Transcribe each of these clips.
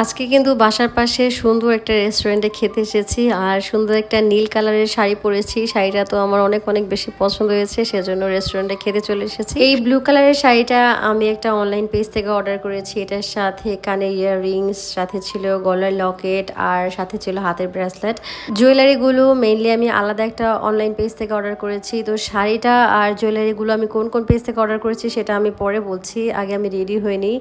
আজকে কিন্তু বাসার পাশে সুন্দর একটা রেস্টুরেন্টে খেতে এসেছি, আর সুন্দর একটা নীল কালারের শাড়ি পরেছি। শাড়িটা তো আমার অনেক অনেক বেশি পছন্দ হয়েছে, সেজন্য রেস্টুরেন্টে খেতে চলে এসেছি। এই ব্লু কালারের শাড়িটা আমি একটা অনলাইন পেজ থেকে অর্ডার করেছি। এটার সাথে কানের ইয়াররিংস সাথে ছিল গলার লকেট আর সাথে ছিল হাতের ব্রেসলেট জুয়েলারিগুলো মেইনলি আমি আলাদা একটা অনলাইন পেজ থেকে অর্ডার করেছি। তো শাড়িটা আর জুয়েলারিগুলো আমি কোন কোন পেজ থেকে অর্ডার করেছি সেটা আমি পরে বলছি। আগে আমি রেডি হইনি।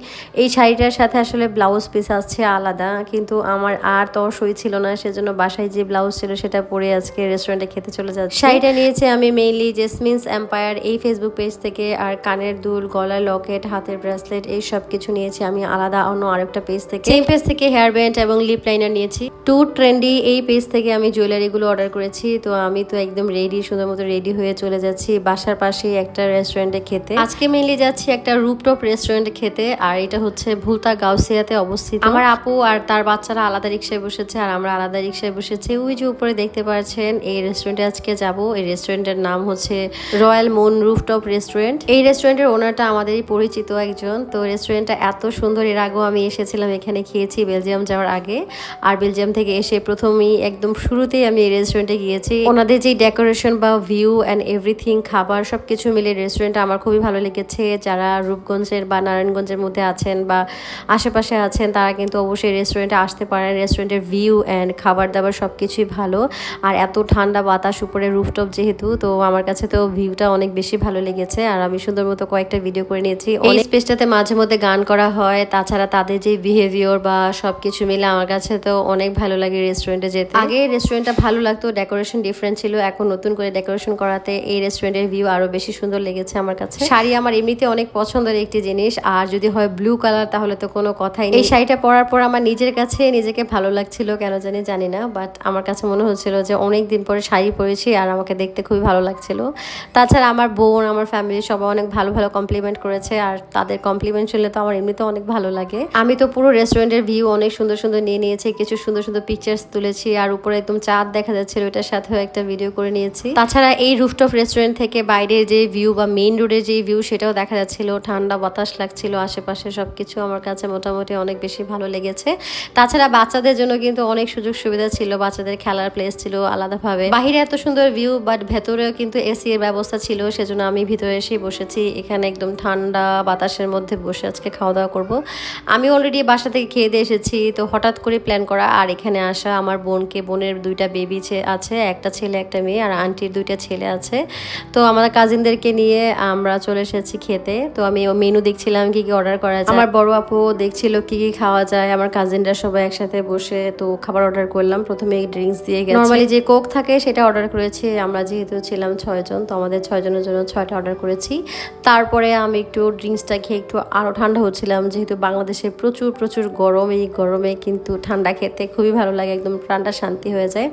এই শাড়িটার সাথে আসলে ব্লাউজ পিস আছে আলাদা, কিন্তু আমার আর তো সই ছিল না, সেজন্য বাসায় যে ব্লাউজ ছিল সেটা পরে আজকে রেস্টুরেন্টে খেতে চলে যাচ্ছি। শাড়িটা নিয়েছি আমি মেইনলি জেসমিনস এম্পায়ার এই ফেসবুক পেজ থেকে, আর কানের দুল গলার লকেট হাতের ব্রেসলেট এই সব কিছু নিয়েছি আমি আলাদা অন্য আরেকটা পেজ থেকে। সেম পেজ থেকে হেয়ার ব্যান্ড এবং লিপ লাইনার নিয়েছি। টু ট্রেন্ডি এই পেজ থেকে আমি জুয়েলারিগুলো অর্ডার করেছি, তো আমি তো একদম রেডি সুন্দর মতো রেডি হয়ে চলে যাচ্ছি বাসার পাশে একটা রেস্টুরেন্টে খেতে। আজকে মেইনলি যাচ্ছি একটা রুপটপ রেস্টুরেন্টে খেতে, আর এটা হচ্ছে ভুলতা গাউসিয়াতে অবস্থিত। আমার আপু আর তার বাচ্চারা আলাদা রিক্সায় বসেছে আর আমরা আলাদা রিক্সায় বসেছি। ওই যে উপরে দেখতে পাচ্ছেন, এই রেস্টুরেন্টে আজকে যাব। এই রেস্টুরেন্টের নাম হচ্ছে রয়্যাল মুন রুফটপ রেস্টুরেন্ট এই রেস্টুরেন্টের ওনারটা আমাদেরই পরিচিত একজন। তো রেস্টুরেন্টটা এত সুন্দর, এর আগেও আমি এসেছিলাম, এখানে খেয়েছি বেলজিয়াম যাওয়ার আগে। আর বেলজিয়াম থেকে এসে প্রথমেই একদম শুরুতেই আমি এই রেস্টুরেন্টে গিয়েছি। ওনাদের যে ডেকোরেশন বা ভিউ অ্যান্ড এভরিথিং খাবার সব কিছু মিলে রেস্টুরেন্টটা আমার খুবই ভালো লেগেছে। যারা রূপগঞ্জের বা নারায়ণগঞ্জের মধ্যে আছেন বা আশেপাশে আছেন, তারা কিন্তু অবশ্যই রেস্টুরেন্টে আসতে পারেন। রেস্টুরেন্টের ভিউ অ্যান্ড খাবার দাবার সব কিছুই ভালো। আর এত ঠান্ডা বাতাস উপরে রুফটপ যেহেতু তো আমার কাছে তো ভিউটা অনেক বেশি ভালো লেগেছে। আর আমি সুন্দর মতো কয়েকটা ভিডিও করে নিয়েছি। এই স্পেসটাতে মাঝে মধ্যে গান করা হয়। তাছাড়া তাদের যে বিহেভিয়ার বা সব কিছু মিলে আমার কাছে তো অনেক ভালো লাগে রেস্টুরেন্টে যেতে। আগে রেস্টুরেন্টটা ভালো লাগতো ডেকোরেশন ডিফারেন্ট ছিল। এখন নতুন করে ডেকোরেশন করাতে এই রেস্টুরেন্টের ভিউ আরও বেশি সুন্দর লেগেছে আমার কাছে। শাড়ি আমার এমনিতে অনেক পছন্দের একটি জিনিস। আর যদি হয় ব্লু কালার তাহলে তো কোনো কথাই নেই। এই শাড়িটা পরার পর আমার নিজের কাছে নিজেকে ভালো লাগছিল, কেন জানি জানি না বাট আমার কাছে মনে হচ্ছিল যে অনেক দিন পরে শাড়ি পরেছি আর আমাকে দেখতে খুবই ভালো লাগছিল। তাছাড়া আমার বোন, আমার ফ্যামিলি সবাই অনেক ভালো ভালো কমপ্লিমেন্ট করেছে আর তাদের কমপ্লিমেন্ট শুনলে তো আমার এমনিতে অনেক ভালো লাগে। আমি তো পুরো রেস্টুরেন্টের ভিউ অনেক সুন্দর সুন্দর নিয়ে নিয়েছি, কিছু সুন্দর সুন্দর পিকচার্স তুলেছি আর উপরে একদম চাঁদ দেখা যাচ্ছিল এটার সাথেও একটা ভিডিও করে নিয়েছি। তাছাড়া এই রুফটপ রেস্টুরেন্ট থেকে বাইরের যে ভিউ বা মেইন রোডের যে ভিউ সেটাও দেখা যাচ্ছিল, ঠান্ডা বাতাস লাগছিল, আশেপাশে সবকিছু আমার কাছে মোটামুটি অনেক বেশি ভালো লেগেছে তাছাড়া বাচ্চাদের জন্য কিন্তু অনেক সুযোগ সুবিধা ছিল, বাচ্চাদের খেলার প্লেস ছিল আলাদাভাবে। বাহিরে এত সুন্দর ভিউ বাট ভেতরেও কিন্তু এসি এর ব্যবস্থা ছিল, সেজন্য আমি ভিতরে এসেই বসেছি। এখানে একদম ঠান্ডা বাতাসের মধ্যে বসে আজকে খাওয়া দাওয়া করব। আমি অলরেডি বাসা থেকে খেয়ে দিয়ে এসেছি, তো হঠাৎ করে প্ল্যান করা, আর এখানে আসা আমার বোনকে, বোনের দুইটা বেবি আছে, একটা ছেলে, একটা মেয়ে, আর আন্টির দুইটা ছেলে আছে। তো আমাদের কাজিনদেরকে নিয়ে আমরা চলে এসেছি খেতে। তো আমি মেনু দেখছিলাম, কি কি অর্ডার করা যায়। আমার বড় আপু দেখছিল, কি কি খাওয়া যায়। আমার কাজিনরা সবাই একসাথে বসে তো খাবার অর্ডার করলাম। প্রথমে ড্রিঙ্কস দিয়ে গেছে। নর্মালি যে কোক থাকে সেটা অর্ডার করেছি। আমরা যেহেতু ছিলাম ছয়জন, তো আমাদের ছয়জনের জন্য ছয়টা অর্ডার করেছি। তারপরে আমি একটু ড্রিঙ্কসটা খেয়ে একটু আরও ঠান্ডা হচ্ছিলাম। যেহেতু বাংলাদেশে প্রচুর প্রচুর গরম, এই গরমে কিন্তু ঠান্ডা খেতে খুবই ভালো লাগে। একদম প্রাণটা শান্তি হয়ে যায়।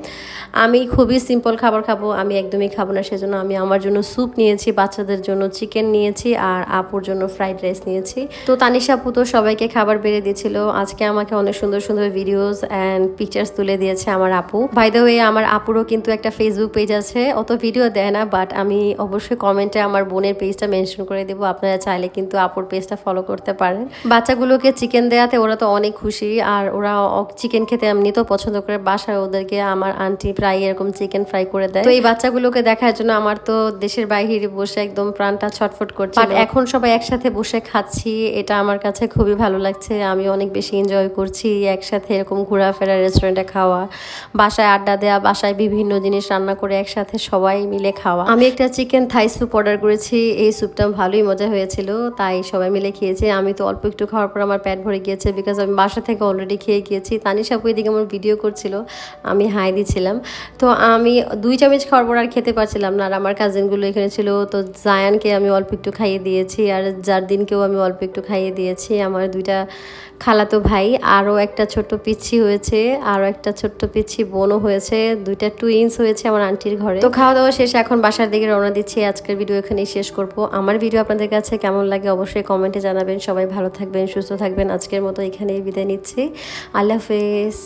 আমি খুবই সিম্পল খাবার খাব, আমি একদমই খাব না। সেজন্য আমি আমার জন্য স্যুপ নিয়েছি, বাচ্চাদের জন্য চিকেন নিয়েছি আর আপুর জন্য ফ্রাইড রাইস নিয়েছি। তো তানিশা আপু তো সবাইকে খাবার বেড়ে দিয়েছিল। আজকে আমাকে অনেক সুন্দর সুন্দর ভিডিওস অ্যান্ড পিকচার্স তুলে দিয়েছে আমার আপু। বাই দ্য ওয়ে আমার আপুরও কিন্তু একটা ফেসবুক পেজ আছে। অত ভিডিও দেয় না বাট আমি অবশ্যই কমেন্টে আমার বোনের পেজটা মেনশন করে দেবো। আপনারা চাইলে কিন্তু আপুর পেজটা ফলো করতে পারেন। বাচ্চাগুলোকে চিকেন দেওয়াতে ওরা তো অনেক খুশি আর ওরা চিকেন খেতে এমনিতেও পছন্দ করে। বাসায় ওদেরকে আমার আন্টি প্রায় এরকম চিকেন ফ্রাই করে দেয়। তো এই বাচ্চাগুলোকে দেখার জন্য আমার তো দেশের বাইরে বসে একদম প্রাণটা ছটফট করছে এখন সবাই একসাথে বসে খাচ্ছি এটা আমার কাছে খুবই ভালো লাগছে। আমি অনেক বেশি এনজয় করছি, একসাথে এরকম ঘোরাফেরা রেস্টুরেন্টে খাওয়া, বাসায় আড্ডা দেওয়া বাসায় বিভিন্ন জিনিস রান্না করে একসাথে সবাই মিলে খাওয়া। আমি একটা চিকেন থাই স্যুপ অর্ডার করেছি, এই স্যুপটা ভালোই মজা হয়েছিল, তাই সবাই মিলে খেয়েছি। আমি তো অল্প একটু খাওয়ার পর আমার পেট ভরে গিয়েছে বিকজ আমি বাসা থেকে অলরেডি খেয়ে গিয়েছি। তানিশা আপু এদিকে আমার ভিডিও করছিল, আমি হাই দিচ্ছিলাম তো আমি দুই চামচ খাওয়ার পর আর খেতে পারছিলাম না, আর আমার কাজিনগুলো এখানে ছিল, তো জায়ানকে আমি অল্প একটু খাইয়ে দিয়েছি, আর যার দিনকেও আমি অল্প একটু খাইয়ে দিয়েছি। আমার দুইটা খালাতো ভাই, আরও একটা ছোট্ট পিচ্ছি হয়েছে, আরও একটা ছোট্ট পিচ্ছি বোনও হয়েছে, দুইটা টুইন্স হয়েছে আমার আন্টির ঘরে। তো খাওয়া দাওয়া শেষে এখন বাসার দিকে রওনা দিচ্ছি, আজকের ভিডিও এখানেই শেষ করব। আমার ভিডিও আপনাদের কাছে কেমন লাগে অবশ্যই কমেন্টে জানাবেন। সবাই ভালো থাকবেন, সুস্থ থাকবেন। আজকের মতো এখানেই বিদায় নিচ্ছি। আল্লাহ হাফেজ।